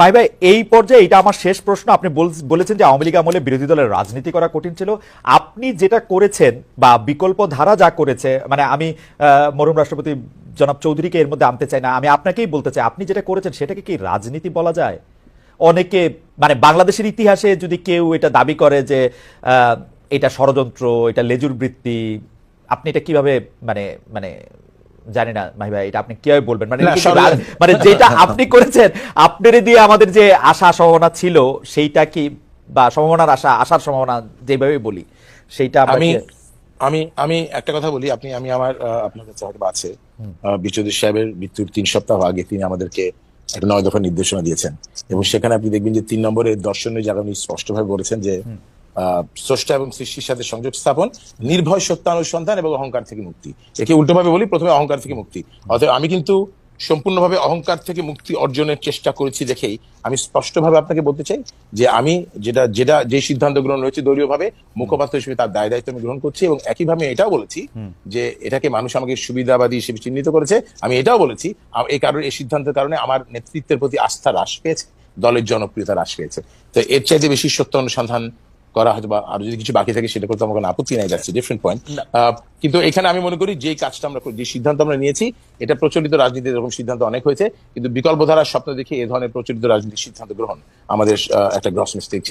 মাই ভাই এই পর্যায়ে এটা আমার শেষ প্রশ্ন। আপনি বলেছেন যে আওয়ামী লীগ আমলে বিরোধী দলের রাজনীতি করা কঠিন ছিল। আপনি যেটা করেছেন বা বিকল্প ধারা যা করেছে মানে আমি আহ, মরহুম রাষ্ট্রপতি জনাব চৌধুরীকে এর মধ্যে আনতে চাই না আমি আপনাকেই বলতে চাই আপনি যেটা করেছেন সেটাকে কি রাজনীতি বলা যায়? অনেকে মানে বাংলাদেশের ইতিহাসে যদি কেউ এটা দাবি করে যে এটা ষড়যন্ত্র এটা লেজুর বৃত্তি আপনি এটা কীভাবে মানে মানে জানি না মাহি ভাই এটা আপনি কীভাবে বলবেন? মানে মানে যেটা আপনি করেছেন আপনার দিয়ে আমাদের যে আশা সম্ভাবনা ছিল সেইটা কি বা সম্ভাবনার আশা আশার সম্ভাবনা যেভাবে বলি সেইটা আমি আমি আমি একটা কথা বলি আপনি আমি আমার আপনার কাছে হয়তো আছে। সাহেবের মৃত্যুর তিন সপ্তাহ আগে তিনি আমাদেরকে একটা নয় দফা নির্দেশনা দিয়েছেন। এবং সেখানে আপনি দেখবেন যে তিন নম্বরের দর্শনের জায়গা উনি স্পষ্টভাবে বলেছেন যে স্রষ্টা এবং সৃষ্টির সাথে সংযোগ স্থাপন নির্ভয় সত্যানুসন্ধান এবং অহংকার থেকে মুক্তি। একে উল্টোভাবে বলি প্রথমে অহংকার থেকে মুক্তি। অতএব আমি কিন্তু সম্পূর্ণভাবে অহংকার থেকে মুক্তি অর্জনের চেষ্টা করেছি দেখেই। আমি স্পষ্টভাবে আপনাকে বলতে চাই যে আমি যেটা যেটা যে সিদ্ধান্ত গ্রহণ হয়েছে দলীয়ভাবে মুখপাত্র হিসেবে তার দায় দায়িত্ব আমি গ্রহণ করছি এবং একইভাবে এটাও বলেছি যে এটাকে মানুষ আমাকে সুবিধাবাদী হিসেবে চিহ্নিত করেছে। আমি এটাও বলেছি এই কারণে এই সিদ্ধান্তের কারণে আমার নেতৃত্বের প্রতি আস্থা হ্রাস পেয়েছে দলের জনপ্রিয়তা হ্রাস পেয়েছে। তো এর চাইতে বেশি সত্য অনুসন্ধান করা হয়তো বা আরও যদি কিছু বাকি থাকে সেটা করতে আমার কোনো আপত্তি নাই যাচ্ছে ডিফারেন্ট পয়েন্ট কিন্তু এখানে আমি মনে করি যে কাজটা আমরা করি, যে সিদ্ধান্ত আমরা নিয়েছি এটা প্রচলিত রাজনীতির এরকম সিদ্ধান্ত অনেক হয়েছে কিন্তু বিকল্প ধারার স্বপ্ন দেখে এ ধরনের প্রচলিত রাজনীতির সিদ্ধান্ত গ্রহণ আমাদের একটা গ্রস মিস্টেক ছিল।